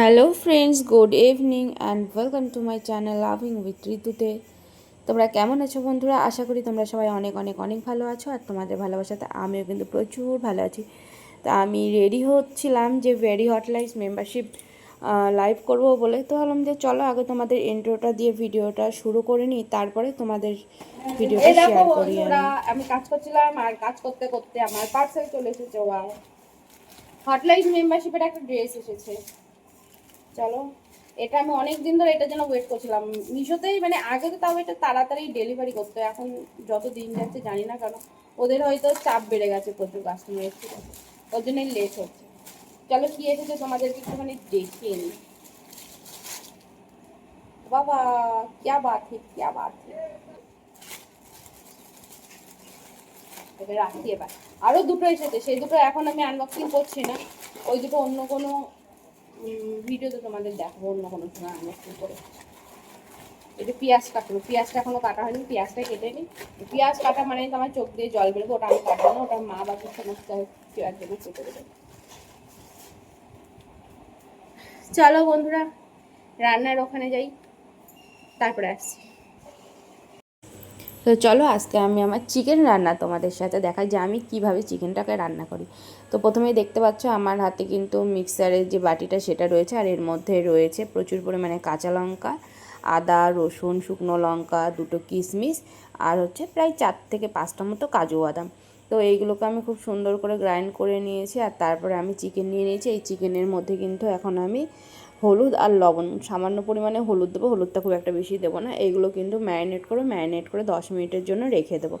Hello friends good evening and welcome to my channel loving with ঋতুতে তোমরা কেমন আছো বন্ধুরা? আশা করি তোমরা সবাই অনেক অনেক অনেক ভালো আছো আর তোমাদের ভালোবাসাতে আমিও কিন্তু প্রচুর ভালো আছি। তা আমি রেডি হচ্ছিলাম যে ভেরি হটলাইস মেম্বারশিপ লাইভ করব বলে। তো ভাবলাম যে চলো আগে তোমাদের ইন্ট্রোটা দিয়ে ভিডিওটা শুরু করে নিই তারপরে তোমাদের ভিডিওটা শেয়ার করি আমি। কাজ করছিলাম আর কাজ করতে করতে আমার পার্সেল চলে এসেছে ওয়াও হটলাইন মেম্বারশিপের একটা ড্রেস এসেছে। চলো। এটা আমি অনেক দিন ধরে এটার জন্য ওয়েট করছিলাম। মিশোতেই মানে আগে তো তাও এটা তাড়াতাড়ি ডেলিভারি করতো, এখন যত দিন যাচ্ছে জানি না কারণ ওদের হয়তো চাপ বেড়ে গেছে প্রচুর কাস্টমারের ঠিক আছে ওর জন্যই লেট হচ্ছে। চলো কী এসেছে তোমাদেরকে একটুখানি দেখিয়ে নিই। বাবা, ক্যা বাত হে, ক্যা বাত হে। রাখি এবার। আরও দুটো এসেছে, সেই দুটো এখন আমি আনবক্সিং করছি না। ওই দুটো অন্য কোনো ভিডিওতে তোমাদের দেখাবো, অন্য কোনো সময় আমি একটু করে। এটা পেঁয়াজ কাটবো, পেঁয়াজটা এখনও কাটা হয়নি, পেঁয়াজটা কেটে নিই। পেঁয়াজ কাটা মানে আমার চোখ দিয়ে জল বেরোবো, ওটা আমি কাটবো না, ওটা মা বাবার সমস্ত পেঁয়াজ জন্য কেটে দেবে। চলো বন্ধুরা, রান্নার ওখানে যাই, তারপরে আসছি। তো চলো আজকে আমি আমার চিকেন রান্না তোমাদের সাথে দেখাই যে আমি কীভাবে চিকেনটাকে রান্না করি। তো প্রথমেই দেখতে পাচ্ছ আমার হাতে কিন্তু মিক্সারের যে বাটিটা সেটা রয়েছে আর এর মধ্যে রয়েছে প্রচুর পরিমাণে কাঁচা লঙ্কা, আদা, রসুন, শুকনো লঙ্কা, দুটো কিশমিশ আর হচ্ছে প্রায় চার থেকে পাঁচটা মতো কাজু বাদাম। তো এইগুলোকে আমি খুব সুন্দর করে গ্রাইন্ড করে নিয়েছি আর তারপরে আমি চিকেন নিয়ে নিয়েছি। এই চিকেনের মধ্যে কিন্তু এখন আমি হলুদ আর লবণ। সামান্য পরিমাণে হলুদ দেবো, হলুদটা খুব একটা বেশি দেবো না। এগুলো কিন্তু ম্যারিনেট করে ম্যারিনেট করে দশ মিনিটের জন্য রেখে দেবো।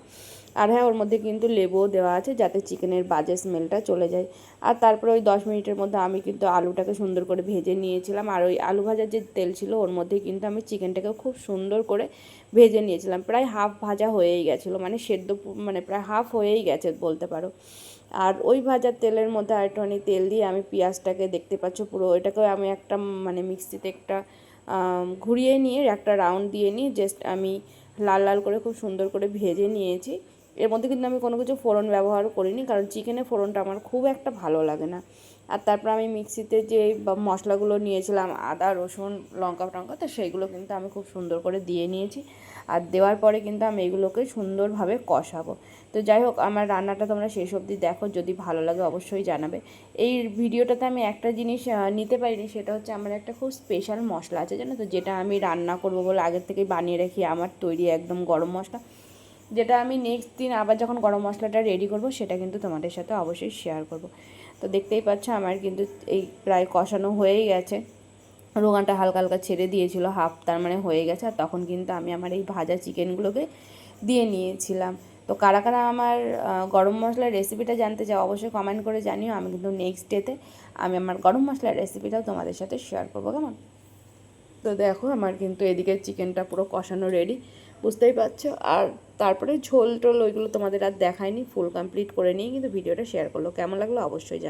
আর হ্যাঁ ওর মধ্যে কিন্তু লেবুও দেওয়া আছে যাতে চিকেনের বাজে স্মেলটা চলে যায়। আর তারপরে ওই দশ মিনিটের মধ্যে আমি কিন্তু আলুটাকে সুন্দর করে ভেজে নিয়েছিলাম। আর ওই আলু ভাজার যে তেল ছিল, ওর মধ্যে কিন্তু আমি চিকেনটাকে খুব সুন্দর করে ভেজে নিয়েছিলাম। প্রায় হাফ ভাজা হয়েই গেছিল মানে সেদ্ধ মানে প্রায় হাফ হয়েই গেছে বলতে পারো। আর ওই ভাজার তেলের মধ্যে আরেকটুখানি তেল দিয়ে আমি পেঁয়াজটাকে দেখতে পাচ্ছ পুরো এটাকে আমি একটা মানে মিক্সিতে একটা ঘুরিয়ে নিয়ে একটা রাউন্ড দিয়ে নিই জাস্ট আমি লাল লাল করে খুব সুন্দর করে ভেজে নিয়েছি। এর মধ্যে কিন্তু আমি কোনো কিছু ফোড়ন ব্যবহার করিনি, কারণ চিকেনের ফোড়নটা আমার খুব একটা ভালো লাগে না। আর তারপর আমি মিক্সিতে যে মশলাগুলো নিয়েছিলাম, আদা, রসুন, লঙ্কা, টঙ্কা, তো সেইগুলো কিন্তু আমি খুব সুন্দর করে দিয়ে নিয়েছি। আর দেওয়ার পরে কিন্তু আমি এগুলোকে সুন্দরভাবে কষাবো। তো যাই হোক, আমার রান্নাটা তোমরা শেষ অবধি দেখো, যদি ভালো লাগে অবশ্যই জানাবে। এই ভিডিওটাতে আমি একটা জিনিস নিতে পারিনি, সেটা হচ্ছে আমার একটা খুব স্পেশাল মশলা আছে, জানো তো, যেটা আমি রান্না করব বলে আগের থেকেই বানিয়ে রাখি, আমার তৈরি একদম গরম মশলা। যেটা আমি নেক্সট দিন আবার যখন গরম মশলাটা রেডি করব, সেটা কিন্তু তোমাদের সাথে অবশ্যই শেয়ার করব। তো দেখতেই পাচ্ছ, আমার কিন্তু এই প্রায় কষানো হয়েই গেছে। রোগানটা হালকা হালকা ছেড়ে দিয়েছিল হাফ তার মানে হয়ে গেছে। আর তখন কিন্তু আমি আমার এই ভাজা চিকেনগুলোকে দিয়ে নিয়েছিলাম। তো কারা কারা আমার গরম মশলার রেসিপিটা জানতে চাও অবশ্যই কমেন্ট করে জানিও। আমি কিন্তু নেক্সট ডেতে আমি আমার গরম মশলার রেসিপিটাও তোমাদের সাথে শেয়ার করব, কেমন? তো দেখো, আমার কিন্তু এদিকে চিকেনটা পুরো কষানো রেডি বুঝতেই পারছ? আর তারপরে ঝোল টোল ওইগুলো তোমাদের আর দেখায়নি ফুল কমপ্লিট করে নিয়ে কিন্তু ভিডিওটা শেয়ার করল। কেমন লাগল অবশ্যই